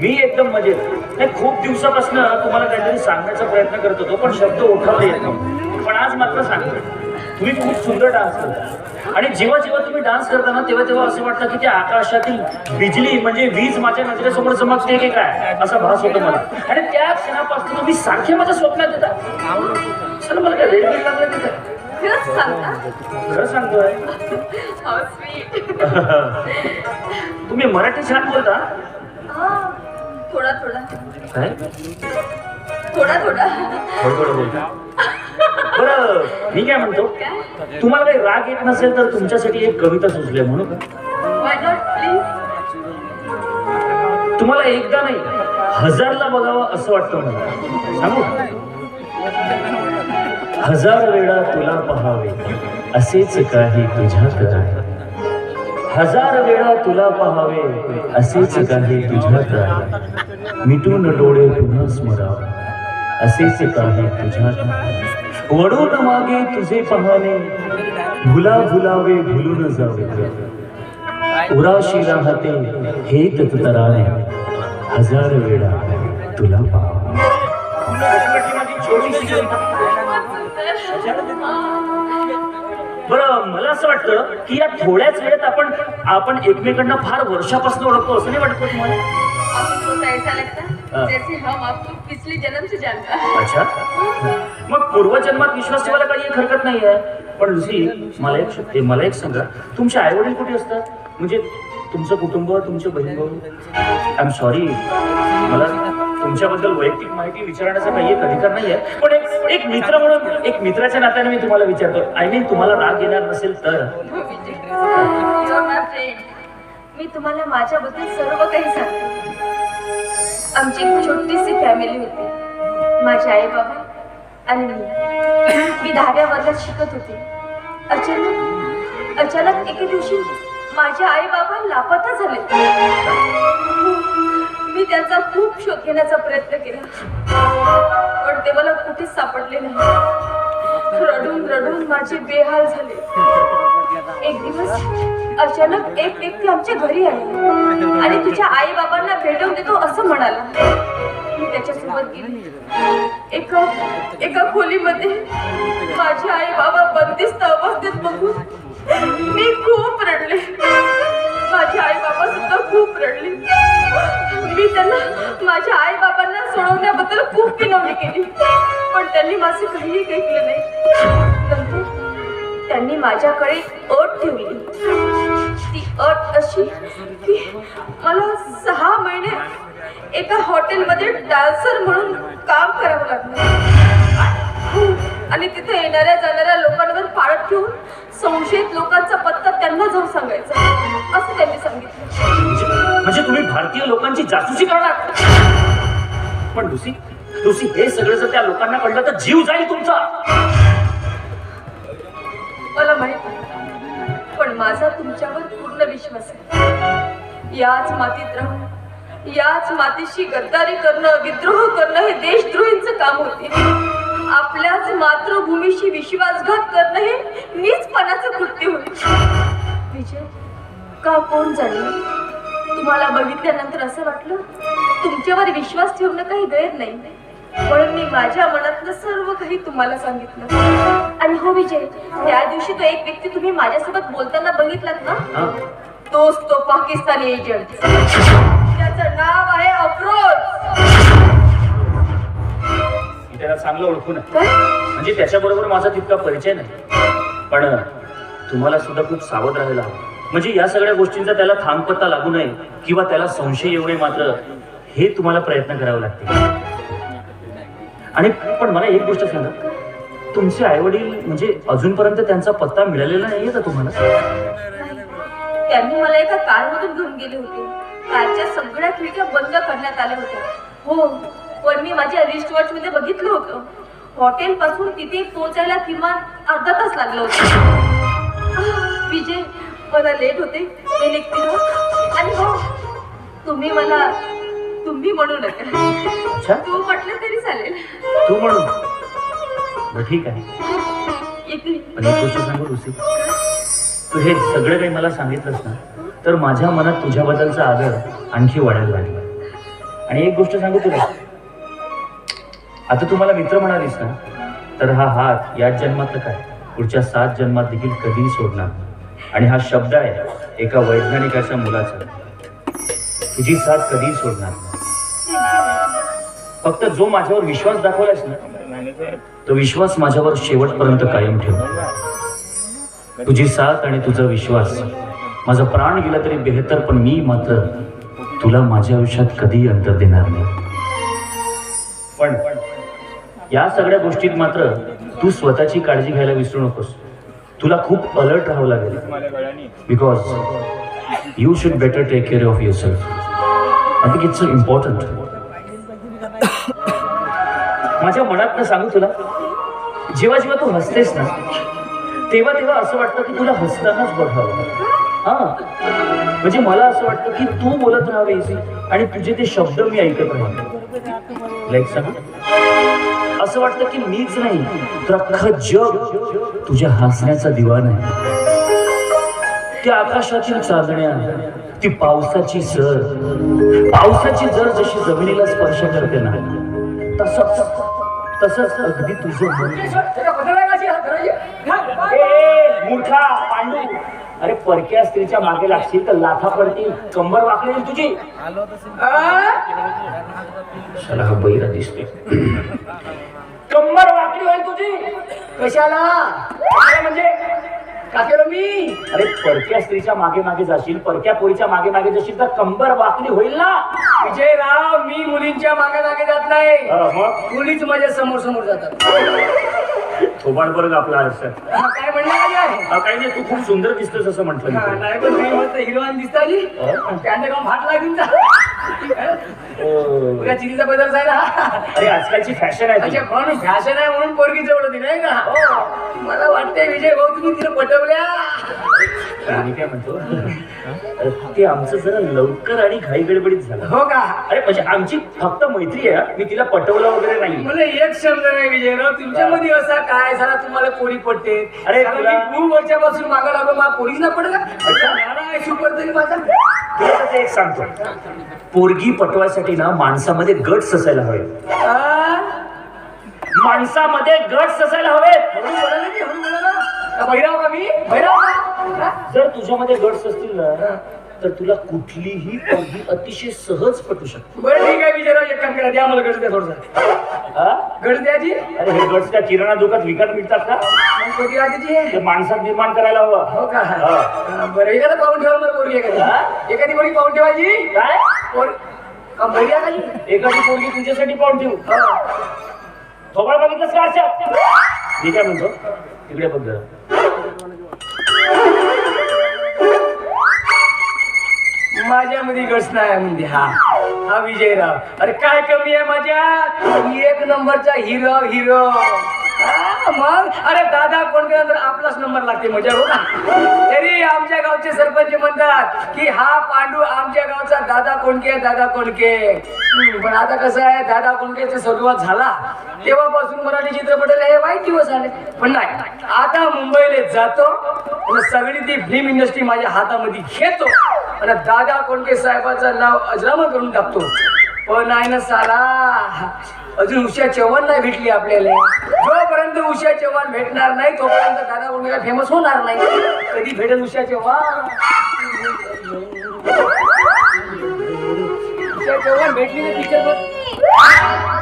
मी एकदम मजेत नाही खूप दिवसापासून तुम्हाला काहीतरी सांगण्याचा प्रयत्न करत होतो पण शब्द उठवता येत पण आज मात्र सांगतो तुम्ही खूप सुंदर डान्स करता. आणि जेव्हा जेव्हा तुम्ही डान्स करता ना तेव्हा तेव्हा असं वाटतं की त्या आकाशातील बिजली म्हणजे वीज माझ्या नजरेसमोर चमकते की काय? असा भास होतो मला. आणि त्या क्षणापासून तुम्ही सारखे माझ्या स्वप्नात येतात सर मला काय वेळ लागला तिथं? खरंच सांगता खरं सांगतोय How sweet. तुम्ही मराठी छान बोलता. थोडा थोडा काय? थोडा थोडा थोडं थोडं बोलता बरं मी काय म्हणतो? काय तुम्हाला काही राग येत नसेल तर तुमच्यासाठी एक कविता सुचली आहे म्हणू का वाय नॉट प्लीज तुम्हाला एकदा नाही हजारला बघावं असं वाटतं मला. सांगू? हजार वेळा तुला पहावे असेच काही तुझ्यात आहे हजार वेळा तुला पहावे असेच काही तुझ्यात आहे मिटून डोळे पुन्हा स्मरावे असेच काही तुझ्यात वडून मागे तुझे पाहणे भुला भुलावे भुलून जावे. उराशी राहते हे तराने हजार वेळा तुला पाहा बर मला असं वाटतं की या थोड्याच वेळेत आपण आपण एकमेकांना फार वर्षापासून ओळखतो असं नाही वाटतं तुम्हाला? आपको तो ऐसा लगता हाँ. जैसे हम आपको पिछले जन्म से जानता अच्छा. मग पूर्वजन्मात विश्वास ठेवायला काही एक हरकत नाही आहे पण लुसी मला एक ए, मला एक सांगा. तुमचे आई वडील कुठे असतात? म्हणजे तुमचं कुटुंब तुमचे बहीण भाऊ आय एम सॉरी मला तुमच्याबद्दल वैयक्तिक माहिती विचारण्याचा काही एक अधिकार नाही आहे. पण एक एक मित्र म्हणून एक मित्राच्या नात्याने मी तुम्हाला विचारतो. आय मीन तुम्हाला राग येणार नसेल तर. मी तुम्हाला माझ्याबद्दल सर्व काही सांगते. आमची एक छोटीशी फॅमिली होती. माझे आई बाबा आणि मी. मी दहाव्या वर्गात शिकत होते. अचानक अचानक एके दिवशी माझे आई बाबा लापता झाले. घेण्याचा प्रयत्न केला. पण ते मला कुठेच सापडले नाही. रडून रडून माझे बेहाल झाले. एक दिवस अचानक एक व्यक्ती आमच्या घरी आली. आणि तुझ्या आई बाबांना भेटवून देतो असं म्हणाला. मी त्याच्यासोबत गेली. एका एका खोलीमध्ये माझे आई बाबा बंदिस्त अवस्थेत बघून मी खूप रडले. माझे आई बाबा सुद्धा खूप रडले. मी त्यांना माझ्या आई बाबांना सोडवण्याबद्दल खूप विनवणी केली. पण त्यांनी माझं काहीही ऐकलं नाही. नंतर त्यांनी माझ्याकडे अट ठेवली. ती अट अशी की मला सहा महिने एका हॉटेलमध्ये डान्सर म्हणून काम करावं लागलं. आणि तिथे येणाऱ्या जाणाऱ्या लोकांवर पाळत ठेवून संशयित लोकांचा पत्ता त्यांना जाऊन सांगायचा. असं त्यांनी सांगितलं. म्हणजे तुम्ही भारतीय लोकांची जासूसी करणार? पण लुसी लुसी हे सगळं जर त्या लोकांना कळलं तर जीव जाईल तुमचा. मला माहीत. पण माझा तुमच्यावर पूर्ण विश्वास आहे. याच मातीत राहून याच मातीशी गद्दारी करणं विद्रोह करणं हे देशद्रोहींचं काम होते. आपल्याच मातृभूमीशी विश्वासघात करणं हे नीचपणाचं कृत्य होईल. विजय का कोण जाणे? तुम्हाला बघितल्यानंतर असं वाटलं? तुमच्यावर विश्वास ठेवणं काही गैर नाही. म्हणून मी माझ्या मनातलं सर्व काही तुम्हाला सांगितलं. आणि हो विजय त्या दिवशी तो एक व्यक्ती तुम्ही माझ्यासोबत बोलताना बघितलात ना? तोच तो पाकिस्तानी एजंट त्याचं नाव आहे अफरोज. मी त्याला चांगलं ओळखून म्हणजे त्याच्याबरोबर माझा तितका परिचय नाही. पण तुम्हाला सुद्धा खूप सावध राहायला हवं. म्हणजे या सगळ्या गोष्टींचा त्याला थांबपत्ता लागू नये किंवा त्याला संशय येऊ नये मात्र हे तुम्हाला प्रयत्न करावे लागतील. आणि पण मला एक गोष्ट सांगा. तुमचे आई वडील म्हणजे अजूनपर्यंत त्यांचा पत्ता मिळालेला नाहीये का तुम्हाला? त्यांनी मला एका कारमधून घेऊन गेले होते. कारच्या सगळ्या खिडक्या बंद करण्यात आल्या होत्या. हो. पण मी माझ्या रिस्ट वॉच मध्ये बघितलं होतं. हॉटेल पासून तिथे पोहोचायला किमान अर्धा तास लागला होता. विजय मला लेट होते. मी निघते. आणि हो तुम्ही मला तुम्ही म्हणू नका. तू म्हटलं तरी चालेल. तू म्हणून बरं ठीक आहे. पण एक गोष्ट सांगू तू हे सगळं काही मला सांगितलंस ना तर माझ्या मनात तुझ्याबद्दलचा आदर आणखी वाढायला लागला. आणि एक गोष्ट सांगू तुला. आता तू मला मित्र म्हणालीस ना तर हा हात याच जन्मात तर काय? पुढच्या सात जन्मात देखील कधीही सोडणार आणि हा शब्द आहे एका वैज्ञानिकाच्या मुलाचा. तुझी साथ कधीही सोडणार फक्त जो माझ्यावर विश्वास दाखवलास ना तो विश्वास माझ्यावर शेवटपर्यंत कायम ठेव. तुझी साथ आणि तुझा विश्वास माझा प्राण गेला तरी बेहतर पण मी मात्र तुला माझ्या आयुष्यात कधीही अंतर देणार नाही. पण या सगळ्या गोष्टीत मात्र तू स्वतःची काळजी घ्यायला विसरू नकोस. तुला खूप अलर्ट राहावं लागेल. Because you should better take care of your self I think it's important माझ्या मनात सांगू तुला जेव्हा जेव्हा तू हसतेस ना तेव्हा तेव्हा असं वाटतं की तुला हसतानाच बघावं. हा. म्हणजे मला असं वाटतं की तू बोलत राहावेस आणि तुझे ते शब्द मी ऐकत राहावे. असं वाटतं की मीच नाही तर अख्खं जग तुझ्या हसण्याचा दिवाण आहे. त्या आकाशातील चांदण्या ती पावसाची सर. पावसाची जर जशी जमिनीला स्पर्श करते ना तसंच तसंच अगदी तुझं मूर्खा पांडू. अरे परक्या स्त्रीच्या मागे लागशील तर लाथा पडतील कंबर वाकली होईल तुझी. हा बैरा दिसतोय. कंबर वाकली होईल तुझी. कशाला? म्हणजे का केलं मी? अरे परक्या स्त्रीच्या मागे मागे जाशील परक्या पोरीच्या मागे मागे जाशील तर कंबर वाकली होईल ना? विजयराव मी मुलींच्या मागे मागे जात नाही. हा, मुलीच माझ्यासमोर समोर जातात. थोबाड बरं आपला हा, काय म्हणलं हा, काही नाही तू खूप सुंदर दिसतोस असं म्हटलं मी हा. नाही पण तुम्ही मस्त हिरवान दिसता हो. त्यांना काम फाट लागून जा. तुला चिरीचा बदल जायला अरे आजकालची फॅशन आहे अच्छा ती. म्हणून फॅशन आहे म्हणून पोरगी जवळ होती नाही का? मला वाटतंय विजय भाऊ तुम्ही तिला पटवल्या. मी काय म्हणतो? अरे, ते आमचं जरा लवकर आणि घाई गडबडीत झालं. हो का? अरे म्हणजे आमची फक्त मैत्री आहे हा. मी तिला पटवलं वगैरे नाही मला एक शब्द नाही विजयराव तुमच्यामध्ये असा काय झाला? तुम्हाला पोरी पडते अरे खूप वर्षापासून मागा लागलो मला पोरीच ना पडला तरी माझा. एक सांगतो. पोरगी पटवायसाठी ना माणसामध्ये गट असायला हवे? माणसामध्ये गट असायला हवेत. हळू बोला ना की, हळू बोला ना. का भैराव का मी? भैराव का? जर तुझ्यामध्ये गट्स असतील ना तर तुला कुठलीही पोरगी अतिशय सहज पटू शकते. बरं ठीक आहे विजयराव एक काम करा द्या मला गड द्या थोडसा. हा? गड द्या जी अरे हे गट्स त्या किराणा दुकानात विकत मिळतात का? कोणती लागते ते माणसात निर्माण करायला हवं. हो का? हा. हा, बरं. एखादा पाहून ठेवा मला पोरगी एखादी एखादी पोरगी पाहून ठेवायची? काय? पोर का का? एखादी पोरगी तुझ्यासाठी पाहून ठेवू. हा. थोबाड बघितलंस का? मी काय म्हणतो? तिकडे बघ जरा. माझ्यामध्ये गट्स नाही म्हणजे हा. हा विजयराव. अरे काय कमी आहे माझ्यात? एक नंबरचा हिरो हिरो मग? अरे दादा कोण तर आपलाच नंबर लागते मजा हो तरी आमच्या गावचे सरपंच म्हणतात की हा पांडू आमच्या गावचा दादा कोणके दादा कोणके? पण आता कसं आहे दादा कोणकेचा सुरुवात झाला. तेव्हापासून मराठी चित्रपटाला हे वाईट दिवस आले. पण नाही आता मुंबईला जातो आणि सगळी ती फिल्म इंडस्ट्री माझ्या हातामध्ये घेतो आणि दादा कोणके साहेबाचं नाव अजरामा करून टाकतो. पण नाही ना साला अजून उषा चव्हाण नाही भेटली आपल्याला. जोपर्यंत उषा चव्हाण भेटणार नाही तोपर्यंत दादा उर्मिला फेमस होणार नाही. कधी भेटेल उषा चव्हाण? उषा चव्हाण भेटली ना पिक्चर